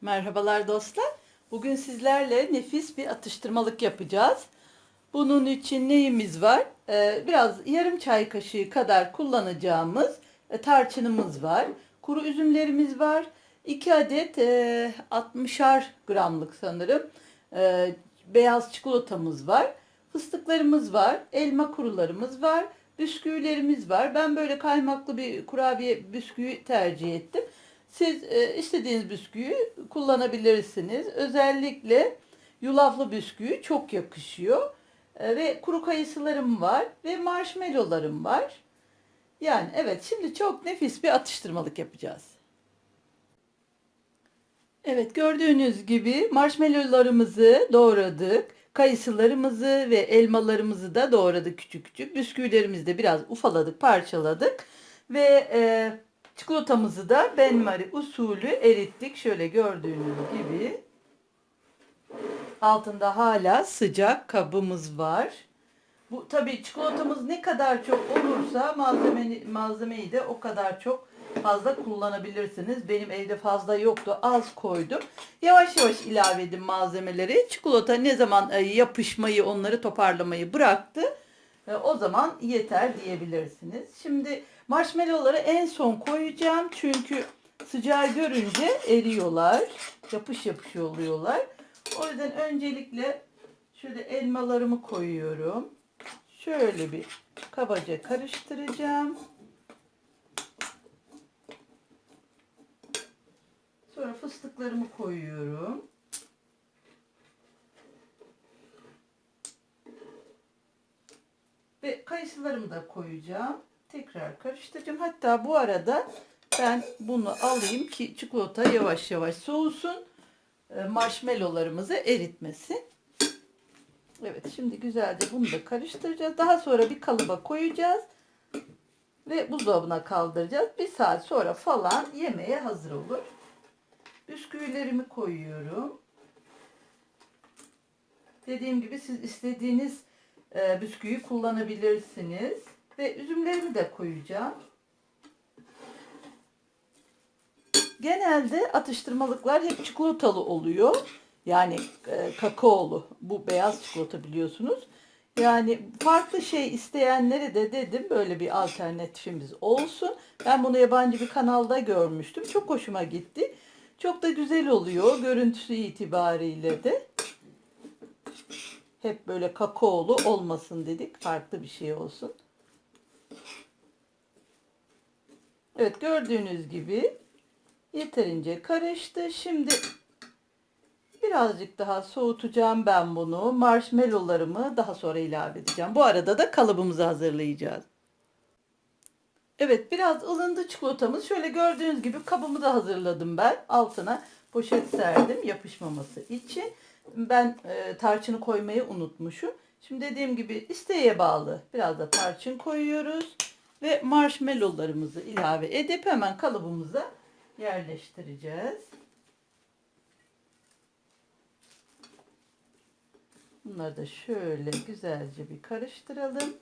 Merhabalar dostlar. Bugün sizlerle nefis bir atıştırmalık yapacağız. Bunun için neyimiz var? Ee, biraz yarım çay kaşığı kadar kullanacağımız e, tarçınımız var. Kuru üzümlerimiz var. 2 adet e, 60'ar gramlık sanırım e, beyaz çikolatamız var. Fıstıklarımız var. Elma kurularımız var. Bisküvilerimiz var. Ben böyle kaymaklı bir kurabiye bisküvi tercih ettim. Siz e, istediğiniz bisküvi kullanabilirsiniz. Özellikle yulaflı bisküvi çok yakışıyor. E, ve kuru kayısılarım var ve marshmallowlarım var. Yani evet şimdi çok nefis bir atıştırmalık yapacağız. Evet gördüğünüz gibi marshmallowlarımızı doğradık. Kayısılarımızı ve elmalarımızı da doğradık küçük küçük. Bisküvilerimizi de biraz ufaladık, parçaladık. Ve e, çikolatamızı da benmari usulü erittik. Şöyle gördüğünüz gibi. Altında hala sıcak kabımız var. Bu tabii çikolatamız ne kadar çok olursa malzeme, malzemeyi de o kadar çok fazla kullanabilirsiniz. Benim evde fazla yoktu. Az koydum. Yavaş yavaş ilave edin malzemeleri. Çikolata ne zaman e, yapışmayı, onları toparlamayı bıraktı. e, O zaman yeter diyebilirsiniz. Şimdi marshmallowları en son koyacağım. Çünkü sıcağı görünce eriyorlar. Yapış yapış oluyorlar. O yüzden öncelikle şöyle elmalarımı koyuyorum. Şöyle bir kabaca karıştıracağım. Sonra fıstıklarımı koyuyorum. Ve kayısılarımı da koyacağım. Tekrar karıştıracağım. Hatta bu arada ben bunu alayım ki çikolata yavaş yavaş soğusun. E, Marshmallowlarımızı eritmesin. Evet şimdi güzelce bunu da karıştıracağız. Daha sonra bir kalıba koyacağız. Ve buzdolabına kaldıracağız. Bir saat sonra falan yemeğe hazır olur. Bisküvilerimi koyuyorum. Dediğim gibi siz istediğiniz e, bisküvi kullanabilirsiniz. Ve üzümlerimi de koyacağım. Genelde atıştırmalıklar hep çikolatalı oluyor. Yani e, kakaolu. Bu beyaz çikolata biliyorsunuz. Yani farklı şey isteyenlere de dedim böyle bir alternatifimiz olsun. Ben bunu yabancı bir kanalda görmüştüm. Çok hoşuma gitti. Çok da güzel oluyor görüntüsü itibariyle de. Hep böyle kakaolu olmasın dedik. Farklı bir şey olsun. Evet gördüğünüz gibi yeterince karıştı. Şimdi birazcık daha soğutacağım ben bunu. Marshmallowlarımı daha sonra ilave edeceğim. Bu arada da kalıbımızı hazırlayacağız. Evet biraz ılındı çikolatamız. Şöyle gördüğünüz gibi kabımı da hazırladım ben. Altına poşet serdim yapışmaması için. Ben e, tarçını koymayı unutmuşum. Şimdi dediğim gibi isteğe bağlı biraz da tarçın koyuyoruz. Ve marshmallowlarımızı ilave edip hemen kalıbımıza yerleştireceğiz. Bunları da şöyle güzelce bir karıştıralım.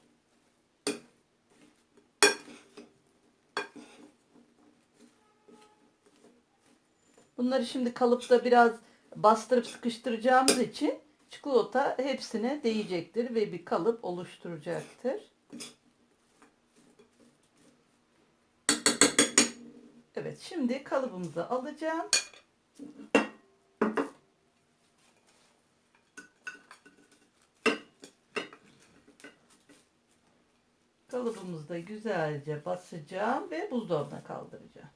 Bunları şimdi kalıpta biraz bastırıp sıkıştıracağımız için çikolata hepsine değecektir ve bir kalıp oluşturacaktır. Evet şimdi kalıbımızı alacağım. Kalıbımızda güzelce basacağım ve buzdolabına kaldıracağım.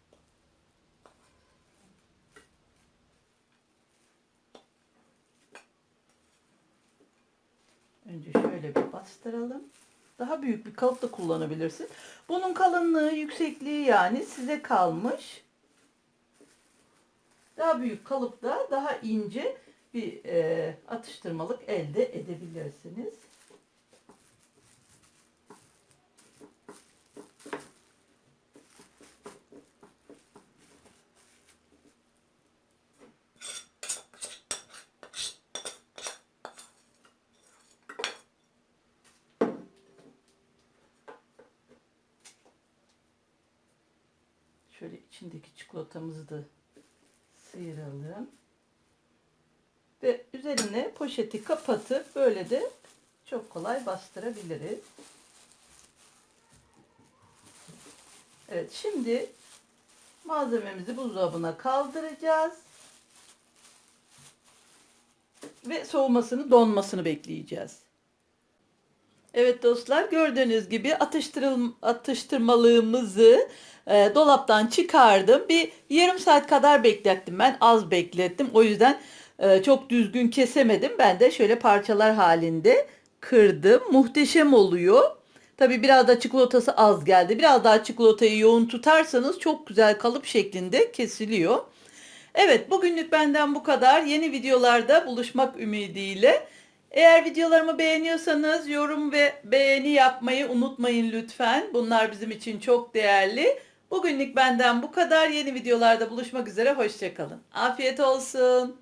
Önce şöyle bir bastıralım. Daha büyük bir kalıp da kullanabilirsin. Bunun kalınlığı, yüksekliği yani size kalmış. Daha büyük kalıpta daha ince bir e, atıştırmalık elde edebilirsiniz. Şöyle içindeki çikolatamızı da sıyıralım. Ve üzerine poşeti kapatıp böyle de çok kolay bastırabiliriz. Evet şimdi malzememizi buzdolabına kaldıracağız. Ve soğumasını, donmasını bekleyeceğiz. Evet dostlar gördüğünüz gibi atıştırıl, atıştırmalığımızı e, dolaptan çıkardım. Bir yarım saat kadar beklettim ben. Az beklettim. O yüzden e, çok düzgün kesemedim. Ben de şöyle parçalar halinde kırdım. Muhteşem oluyor. Tabi biraz da çikolatası az geldi. Biraz daha çikolatayı yoğun tutarsanız çok güzel kalıp şeklinde kesiliyor. Evet bugünlük benden bu kadar. Yeni videolarda buluşmak ümidiyle. Eğer videolarımı beğeniyorsanız yorum ve beğeni yapmayı unutmayın lütfen. Bunlar bizim için çok değerli. Bugünlük benden bu kadar. Yeni videolarda buluşmak üzere. Hoşçakalın. Afiyet olsun.